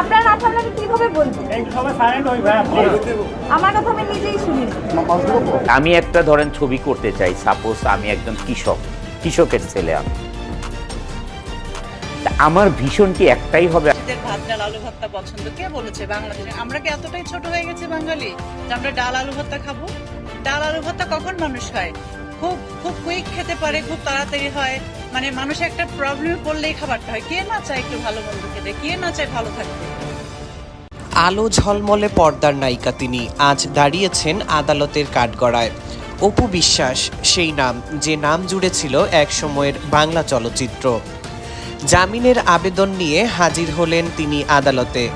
আপনার নাম আপনাকে কীভাবে আমার কথা আমি নিজেই শুনি। আমি একটা ধরেন ছবি করতে চাই। সাপোজ আমি একজন কৃষক। কৃষকের ছেলে আমি। আমার ভীষণটি একটাই হবে? ভাত ডাল আলু ভর্তা পছন্দ। কে বলেছে বাংলাদেশে? আমরা কি এতটাই ছোট হয়ে গেছি বাঙালি যে আমরা ডাল আলু ভর্তা খাব? ডাল আলু ভর্তা কখন মানুষ খায়? খুব খুব কুইক খেতে পারে খুব তাড়াতাড়ি হয়। মানে মানুষ একটা প্রবলেমে পড়লেই খাবারটা হয়। কে না চায় একটু ভালো মন্দ খেতে? কে না চায় ভালো থাকতে? আলো ঝলমলে পর্দার নায়িকা তিনি। আজ দাঁড়িয়েছেন আদালতের কাঠগড়ায়। অপু বিশ্বাস, সেই নাম, যে নাম জুড়েছিল এক সময়ের বাংলা চলচ্চিত্র। জামিনের আবেদন নিয়ে হাজির হলেন তিনি আদালতে।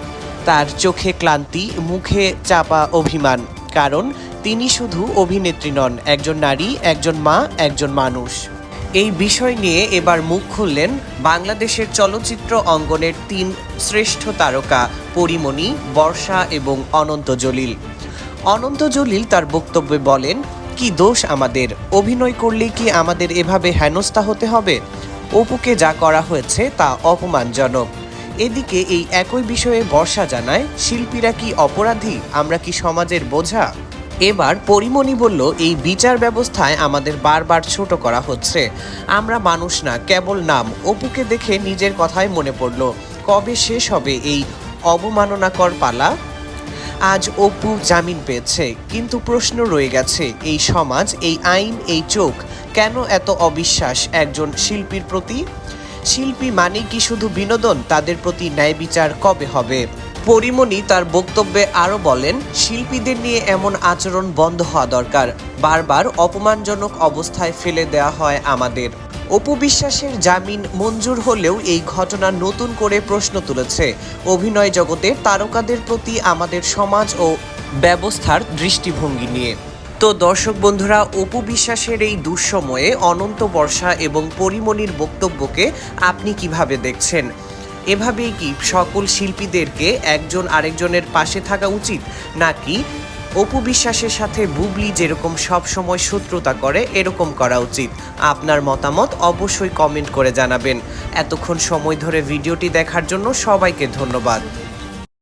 তার চোখে ক্লান্তি, মুখে চাপা অভিমান। কারণ তিনি শুধু অভিনেত্রী নন, একজন নারী, একজন মা, একজন মানুষ। এই বিষয় নিয়ে এবার মুখ খুললেন বাংলাদেশের চলচ্চিত্র অঙ্গনের তিন শ্রেষ্ঠ তারকা পরিমণি, বর্ষা এবং অনন্ত জলিল। অনন্ত জলিল তার বক্তব্যে বলেন, কি দোষ আমাদের? অভিনয় করলে কি আমাদের এভাবে হেনস্থা হতে হবে? অপুকে যা করা হয়েছে তা অপমানজনক। এদিকে এই একই বিষয়ে বর্ষা জানায়, শিল্পীরা কি অপরাধী? আমরা কি সমাজের বোঝা? এবার পরিমণি বলল, এই বিচার ব্যবস্থায় আমাদের বারবার ছোট করা হচ্ছে। আমরা মানুষ না, কেবল নাম। অপুকে দেখে নিজের কথাই মনে পড়ল, কবে শেষ হবে এই অবমাননাকর পালা? আজ অপু জামিন পেয়েছে, কিন্তু প্রশ্ন রয়ে গেছে, এই সমাজ, এই আইন, এই চোখ কেন এত অবিশ্বাস একজন শিল্পীর প্রতি? শিল্পী মানে কি শুধু বিনোদন? তাদের প্রতি ন্যায় বিচার কবে হবে? পরিমণি তার বক্তব্যে আরও বলেন, শিল্পীদের নিয়ে এমন আচরণ বন্ধ হওয়া দরকার। বারবার অপমানজনক অবস্থায় ফেলে দেওয়া হয় আমাদের। অপু বিশ্বাসের জামিন মঞ্জুর হলেও এই ঘটনা নতুন করে প্রশ্ন তুলেছে। অভিনয় জগতের তারকাদের প্রতি আমাদের সমাজ ও ব্যবস্থার দৃষ্টিভঙ্গি নিয়ে। তো দর্শক বন্ধুরা, অপু বিশ্বাসের এই দুঃসময়ে অনন্ত বর্ষা এবং পরিমণির বক্তব্যকে আপনি কীভাবে দেখছেন? এভাবেই কি সকল শিল্পীদেরকে একজন আরেকজনের পাশে থাকা উচিত? নাকি অপু বিশ্বাসের সাথে বুবলি যেরকম সব সময় শত্রুতা করে, এরকম করা উচিত? আপনার মতামত অবশ্যই কমেন্ট করে জানাবেন। এতক্ষণ সময় ধরে ভিডিওটি দেখার জন্য সবাইকে ধন্যবাদ।